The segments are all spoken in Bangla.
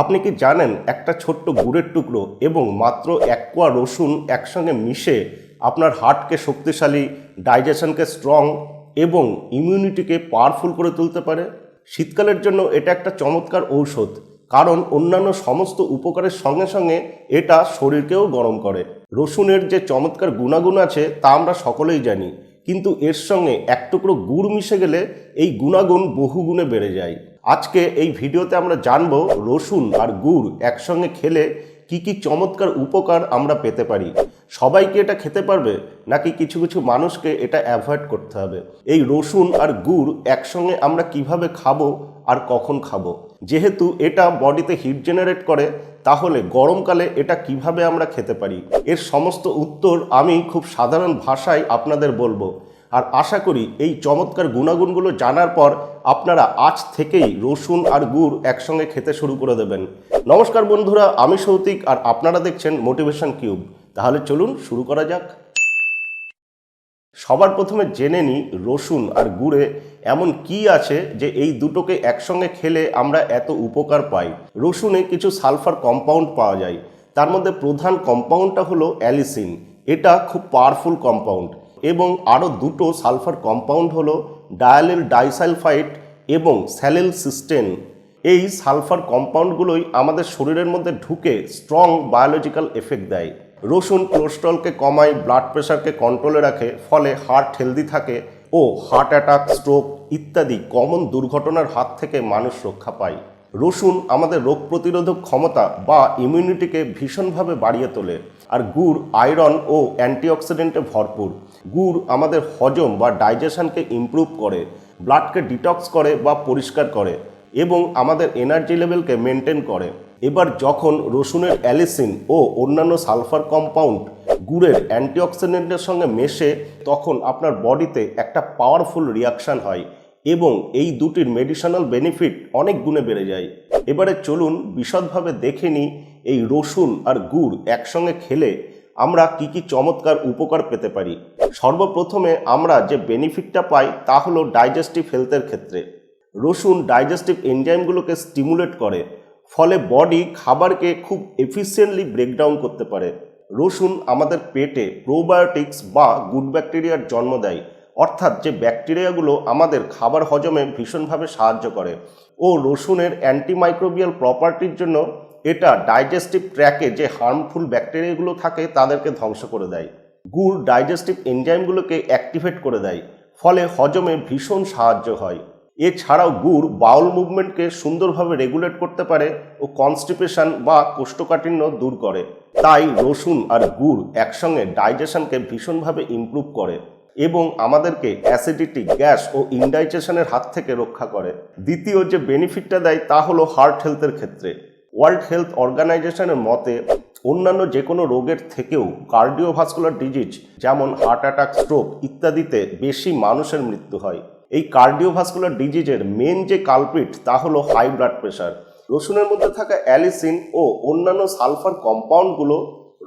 আপনি কি জানেন একটা ছোট্ট গুড়ের টুকরো এবং মাত্র এক কোয়া রসুন একসঙ্গে মিশে আপনার হার্টকে শক্তিশালী, ডাইজেশনকে স্ট্রং এবং ইমিউনিটিকে পাওয়ারফুল করে তুলতে পারে? শীতকালের জন্য এটা একটা চমৎকার ঔষধ, কারণ অন্যান্য সমস্ত উপকারের সঙ্গে সঙ্গে এটা শরীরকেও গরম করে। রসুনের যে চমৎকার গুণাগুণ আছে তা আমরা সকলেই জানি, কিন্তু এর সঙ্গে এক টুকরো গুড় মিশে গেলে এই গুণাগুণ বহু গুণে বেড়ে যায়। আজকে এই ভিডিওতে আমরা জানব রসুন আর গুড় একসঙ্গে খেলে কি কি চমৎকার উপকার আমরা পেতে পারি। সবাই কি এটা খেতে পারবে? নাকি কিছু কিছু মানুষকে এটা অ্যাভয়েড করতে হবে? এই রসুন আর গুড় একসঙ্গে আমরা কীভাবে খাব আর কখন খাব? যেহেতু এটা বডিতে হিট জেনারেট করে, তাহলে গরমকালে এটা কীভাবে আমরা খেতে পারি? এর সমস্ত উত্তর আমি খুব সাধারণ ভাষায় আপনাদের বলব। আর আশা করি এই চমৎকার গুণাগুণগুলো জানার পর আপনারা আজ থেকেই রসুন আর গুড় একসঙ্গে খেতে শুরু করে দেবেন। নমস্কার বন্ধুরা, আমি সৌতিক আর আপনারা দেখছেন মোটিভেশন কিউব তাহলে চলুন শুরু করা যাক। সবার প্রথমে জেনে নিই রসুন আর গুড়ে এমন কি আছে যে এই দুটোকে একসঙ্গে খেলে আমরা এত উপকার পাই। রসুনে কিছু সালফার কম্পাউন্ড পাওয়া যায়। তার মধ্যে প্রধান কম্পাউন্ডটা হলো অ্যালিসিন। এটা খুব পাওয়ারফুল কম্পাউন্ড। এবং আরও দুটো সালফার কম্পাউন্ড হলো ডায়ালিল ডাইসালফাইড এবং স্যালেল সিস্টেন, এই সালফার কম্পাউন্ডগুলোই আমাদের শরীরের মধ্যে ঢুকে স্ট্রং বায়োলজিক্যাল এফেক্ট দেয়। রসুন কোলেস্ট্রলকে কমায় ব্লাড প্রেশারকে কন্ট্রোলে রাখে, ফলে হার্ট হেলদি থাকে ও হার্ট অ্যাটাক স্ট্রোক ইত্যাদি কমন দুর্ঘটনার হাত থেকে মানুষ রক্ষা পায়। রসুন আমাদের রোগ প্রতিরোধক ক্ষমতা বা ইমিউনিটিকে ভীষণভাবে বাড়িয়ে তোলে। আর গুড় আয়রন ও অ্যান্টিঅক্সিডেন্টে ভরপুর। গুড় আমাদের হজম বা ডাইজেশনকে ইমপ্রুভ করে ব্লাডকে ডিটক্স করে বা পরিষ্কার করে এবং আমাদের এনার্জি লেভেলকে মেনটেন করে। এবার যখন রসুনের অ্যালিসিন ও অন্যান্য সালফার কম্পাউন্ড গুড়ের অ্যান্টিঅক্সিডেন্টের সঙ্গে মেশে, তখন আপনার বডিতে একটা পাওয়ারফুল রিয়াকশান হয়। এবং এই দুটির মেডিসিনাল বেনিফিট অনেক গুণে বেড়ে যায়। এবারে চলুন বিশদভাবে দেখে নিই এই রসুন আর গুড় একসঙ্গে খেলে আমরা কি কি চমৎকার উপকার পেতে পারি। সর্বপ্রথমে আমরা যে বেনিফিটটা পাই তা হলো ডাইজেস্টিভ হেলথের ক্ষেত্রে। রসুন ডাইজেস্টিভ এনজাইমগুলোকে স্টিমুলেট করে, ফলে বডি খাবারকে খুব এফিসিয়েন্টলি ব্রেকডাউন করতে পারে। রসুন আমাদের পেটে প্রোবায়োটিক্স বা গুড ব্যাকটেরিয়ার জন্ম দেয় অর্থাৎ যে ব্যাকটেরিয়াগুলো আমাদের খাবার হজমে ভীষণভাবে সাহায্য করে। ও রসুনের অ্যান্টিমাইক্রোবিয়াল প্রপার্টির জন্য এটা ডাইজেস্টিভ ট্র্যাকে যে হার্মফুল ব্যাকটেরিয়াগুলো থাকে তাদেরকে ধ্বংস করে দেয়। গুড় ডাইজেস্টিভ এনজাইমগুলোকে অ্যাক্টিভেট করে দেয়, ফলে হজমে ভীষণ সাহায্য হয়। এছাড়াও গুড় বাউল মুভমেন্টকে সুন্দরভাবে রেগুলেট করতে পারে ও কনস্টিপেশন বা কোষ্ঠকাঠিন্য দূর করে। তাই রসুন আর গুড় একসঙ্গে ডাইজেশনকে ভীষণভাবে ইমপ্রুভ করে। এবং আমাদেরকে অ্যাসিডিটি গ্যাস ও ইনডাইজেশনের হাত থেকে রক্ষা করে। দ্বিতীয় যে বেনিফিটটা দেয় তা হলো হার্ট হেলথের ক্ষেত্রে। ওয়ার্ল্ড হেলথ অর্গানাইজেশনের মতে, অন্যান্য যে কোনো রোগের থেকেও কার্ডিওভাস্কুলার ডিজিজ যেমন হার্ট অ্যাটাক স্ট্রোক ইত্যাদিতে বেশি মানুষের মৃত্যু হয়। এই কার্ডিওভাস্কুলার ডিজিজের মেন যে কালপ্রিট তা হলো হাই ব্লাড প্রেশার রসুনের মধ্যে থাকা অ্যালিসিন ও অন্যান্য সালফার কম্পাউন্ডগুলো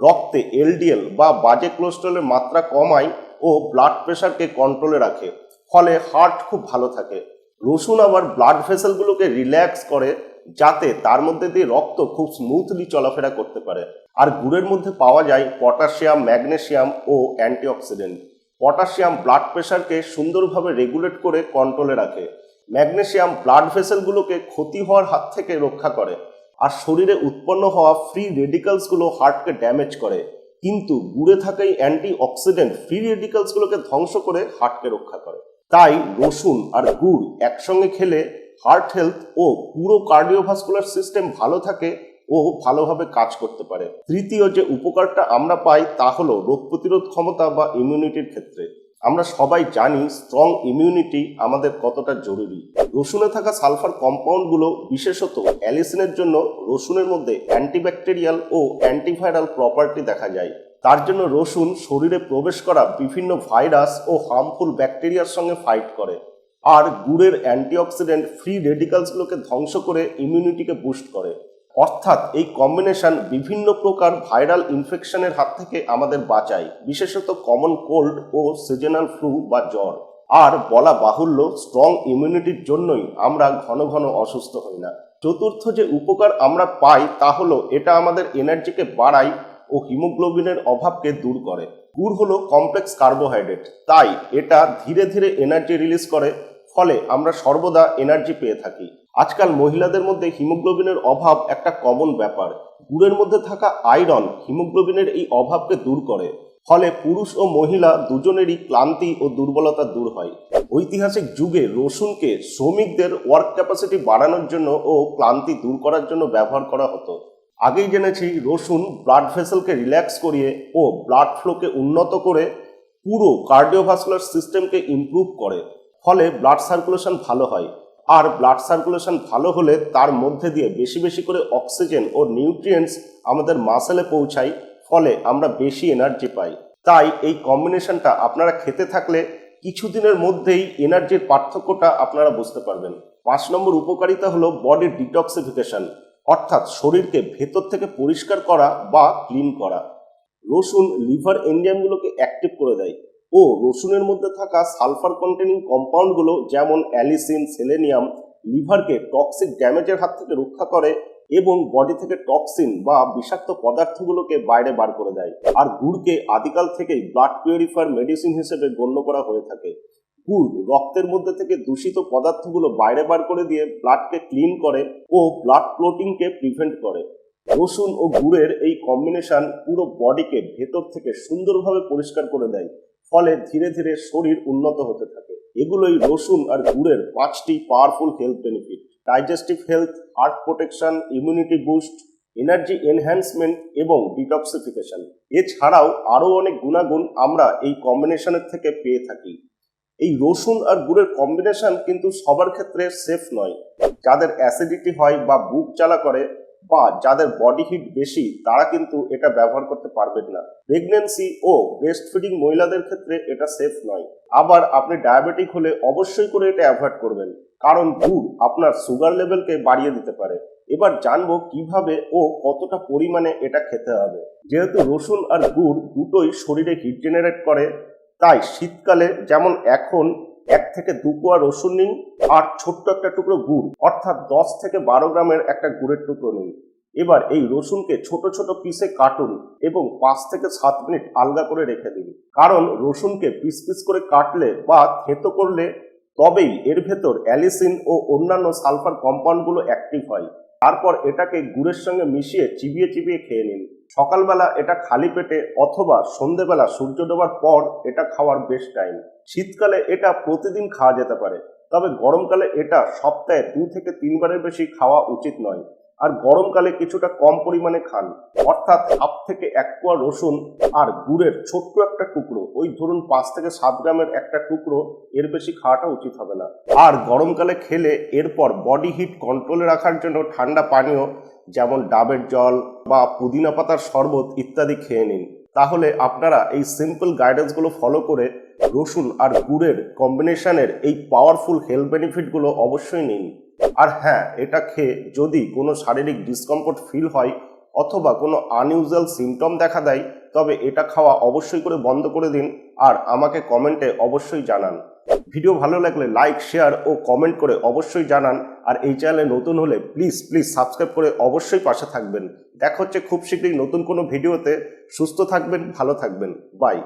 রক্তে এলডিএল বা বাজে কোলেস্ট্রলের মাত্রা কমায় ও ব্লাড প্রেশারকে কন্ট্রোলে রাখে, ফলে হার্ট খুব ভালো থাকে। রসুন আবার ব্লাড ভেসেলগুলোকে রিল্যাক্স করে, যাতে তার মধ্যে দিয়ে রক্ত খুব স্মুথলি চলাফেরা করতে পারে। আর গুড়ের মধ্যে পাওয়া যায় পটাশিয়াম ম্যাগনেসিয়াম ও অ্যান্টিঅক্সিডেন্ট পটাশিয়াম ব্লাড প্রেশারকে সুন্দরভাবে রেগুলেট করে কন্ট্রোলে রাখে। ম্যাগনেসিয়াম ব্লাড ভেসেলগুলোকে ক্ষতি হওয়ার হাত থেকে রক্ষা করে। আর শরীরে উৎপন্ন হওয়া ফ্রি রেডিকালসগুলো হার্টকে ড্যামেজ করে। কিন্তু গুড়ে থাকা এই অ্যান্টি অক্সিডেন্ট ফ্রি রেডিকালসগুলোকে ধ্বংস করে হার্টকে রক্ষা করে। তাই রসুন আর গুড় একসঙ্গে খেলে হার্ট হেলথ ও পুরো কার্ডিওভাস্কুলার সিস্টেম ভালো থাকে ও ভালোভাবে কাজ করতে পারে। তৃতীয় যে উপকারটা আমরা পাই তা হলো রোগ প্রতিরোধ ক্ষমতা বা ইমিউনিটির ক্ষেত্রে। আমরা সবাই জানি স্ট্রং ইমিউনিটি আমাদের কতটা জরুরি। রসুনে থাকা সালফার কম্পাউন্ডগুলো, বিশেষত অ্যালিসিনের জন্য রসুনের মধ্যে অ্যান্টিব্যাকটেরিয়াল ও অ্যান্টিভাইরাল প্রপার্টি দেখা যায়। তার জন্য রসুন শরীরে প্রবেশ করা বিভিন্ন ভাইরাস ও হার্মফুল ব্যাকটেরিয়ার সঙ্গে ফাইট করে। আর গুড়ের অ্যান্টিঅক্সিডেন্ট ফ্রি রেডিকালসগুলোকে ধ্বংস করে ইমিউনিটিকে বুস্ট করে। অর্থাৎ এই কম্বিনেশন বিভিন্ন প্রকার ভাইরাল ইনফেকশনের হাত থেকে আমাদের বাঁচায়, বিশেষত কমন কোল্ড ও সিজনাল ফ্লু বা জ্বর। আর বলা বাহুল্য স্ট্রং ইমিউনিটির জন্যই আমরা ঘন ঘন অসুস্থ হই না। চতুর্থ যে উপকার আমরা পাই তা হলো এটা আমাদের এনার্জিকে বাড়ায় ও হিমোগ্লোবিনের অভাবকে দূর করে। গুড় হলো কমপ্লেক্স কার্বোহাইড্রেট তাই এটা ধীরে ধীরে এনার্জি রিলিজ করে, ফলে আমরা সর্বদা এনার্জি পেয়ে থাকি। আজকাল মহিলাদের মধ্যে হিমোগ্লোবিনের অভাব একটা কমন ব্যাপার। গুড়ের মধ্যে থাকা আয়রন হিমোগ্লোবিনের এই অভাবকে দূর করে। ফলে পুরুষ ও মহিলা দুজনেরই ক্লান্তি ও দুর্বলতা দূর হয়। ঐতিহাসিক যুগে রসুনকে শ্রমিকদের ওয়ার্ক ক্যাপাসিটি বাড়ানোর জন্য ও ক্লান্তি দূর করার জন্য ব্যবহার করা হতো। আগেই জেনেছি রসুন ব্লাড ভেসেলকে রিল্যাক্স করিয়ে ও ব্লাড ফ্লোকে উন্নত করে পুরো কার্ডিওভাস্কুলার সিস্টেমকে ইমপ্রুভ করে। ফলে ব্লাড সার্কুলেশন ভালো হয়। আর ব্লাড সার্কুলেশন ভালো হলে তার মধ্যে দিয়ে বেশি বেশি করে অক্সিজেন ও নিউট্রিয়েন্টস আমাদের মাসেলে পৌঁছায় ফলে আমরা বেশি এনার্জি পাই। তাই এই কম্বিনেশনটা আপনারা খেতে থাকলে কিছুদিনের মধ্যেই এনার্জির পার্থক্যটা আপনারা বুঝতে পারবেন। পাঁচ নম্বর উপকারিতা হলো বডি ডিটক্সিফিকেশন অর্থাৎ শরীরকে ভেতর থেকে পরিষ্কার করা বা ক্লিন করা। রসুন লিভার এনজাইমগুলোকে অ্যাক্টিভ করে দেয় ও রসুনের মধ্যে থাকা সালফার কন্টেনিং কম্পাউন্ডগুলো যেমন অ্যালিসিন সেলেনিয়াম লিভারকে টক্সিক ড্যামেজের হাত থেকে রক্ষা করে এবং বডি থেকে টক্সিন বা বিষাক্ত পদার্থগুলোকে বাইরে বার করে দেয়। আর গুড়কে আদিকাল থেকেই ব্লাড পিউরিফায়ার মেডিসিন হিসেবে গণ্য করা হয়ে থাকে। গুড় রক্তের মধ্যে থেকে দূষিত পদার্থগুলো বাইরে বার করে দিয়ে ব্লাডকে ক্লিন করে ও ব্লাড ক্লোটিংকে প্রিভেন্ট করে। রসুন ও গুড়ের এই কম্বিনেশন পুরো বডিকে ভেতর থেকে সুন্দরভাবে পরিষ্কার করে দেয়। ফলে ধীরে ধীরে শরীর উন্নত হতে থাকে। এগুলোই রসুন আর গুড়ের পাঁচটি powerful health benefit digestive health, heart protection immunity boost energy enhancement এবং ডিটক্সিফিকেশন এছাড়াও আরও অনেক গুণাগুণ আমরা এই কম্বিনেশনের থেকে পেয়ে থাকি। এই রসুন আর গুড়ের কম্বিনেশন কিন্তু সবার ক্ষেত্রে সেফ নয়। যাদের অ্যাসিডিটি হয় বা বুক জ্বালা করে বা যাদের বডি হিট বেশি, তারা কিন্তু এটা ব্যবহার করতে পারবেন না। প্রেগনেন্সি ও ব্রেস্ট ফিডিং মহিলাদের ক্ষেত্রে এটা সেফ নয়। আবার আপনি ডায়াবেটিক হলে অবশ্যই করে এটা অ্যাভয়েড করবেন। কারণ গুড় আপনার সুগার লেভেলকে বাড়িয়ে দিতে পারে। এবার জানব কীভাবে ও কতটা পরিমাণে এটা খেতে হবে। যেহেতু রসুন আর গুড় দুটোই শরীরে হিট জেনারেট করে, তাই শীতকালে যেমন এখন এক থেকে দু কোয়া রসুন নিন আর ছোট্ট একটা টুকরো গুড়, অর্থাৎ দশ থেকে বারো গ্রামের একটা গুড়ের টুকরো নিন। এবার এই রসুনকে ছোট ছোট পিসে কাটুন এবং পাঁচ থেকে সাত মিনিট আলগা করে রেখে দিন। কারণ রসুনকে পিস পিস করে কাটলে বা থেতো করলে তবেই এর ভেতর অ্যালিসিন ও অন্যান্য সালফার কম্পাউন্ডগুলো অ্যাক্টিভ হয়। তারপর এটাকে গুড়ের সঙ্গে মিশিয়ে চিবিয়ে চিবিয়ে খেয়ে নিন। সকালবেলা এটা খালি পেটে অথবা সন্ধেবেলা সূর্য ডোবার পর এটা খাওয়ার বেস্ট টাইম শীতকালে এটা প্রতিদিন খাওয়া যেতে পারে, তবে গরমকালে এটা সপ্তাহে দু থেকে তিনবারের বেশি খাওয়া উচিত নয়। আর গরমকালে কিছুটা কম পরিমাণে খান। অর্থাৎ হাফ থেকে এক কোয়া রসুন আর গুড়ের ছোট্ট একটা টুকরো, ওই ধরুন পাঁচ থেকে সাত গ্রামের একটা টুকরো, এর বেশি খাওয়াটা উচিত হবে না। আর গরমকালে খেলে এরপর বডি হিট কন্ট্রোলে রাখার জন্য ঠান্ডা পানীয়, যেমন ডাবের জল বা পুদিনা পাতার শরবত ইত্যাদি খেয়ে নিন। তাহলে আপনারা এই সিম্পল গাইডেন্সগুলো ফলো করে রসুন আর গুড়ের কম্বিনেশনের এই পাওয়ারফুল হেলথ বেনিফিটগুলো অবশ্যই নিন। আর হ্যাঁ এটা খেয়ে যদি কোনো শারীরিক ডিসকমফোর্ট ফিল হয় অথবা কোনো আনইউজুয়াল সিমটম দেখা দেয়, তবে এটা খাওয়া অবশ্যই করে বন্ধ করে দিন আর আমাকে কমেন্টে অবশ্যই জানান। ভিডিও ভালো লাগলে লাইক শেয়ার ও কমেন্ট করে অবশ্যই জানান আর এই চ্যানেলে নতুন হলে প্লিজ প্লিজ সাবস্ক্রাইব করে অবশ্যই পাশে থাকবেন। দেখা হচ্ছে খুব শীঘ্রই নতুন কোনো ভিডিওতে। সুস্থ থাকবেন, ভালো থাকবেন। বাই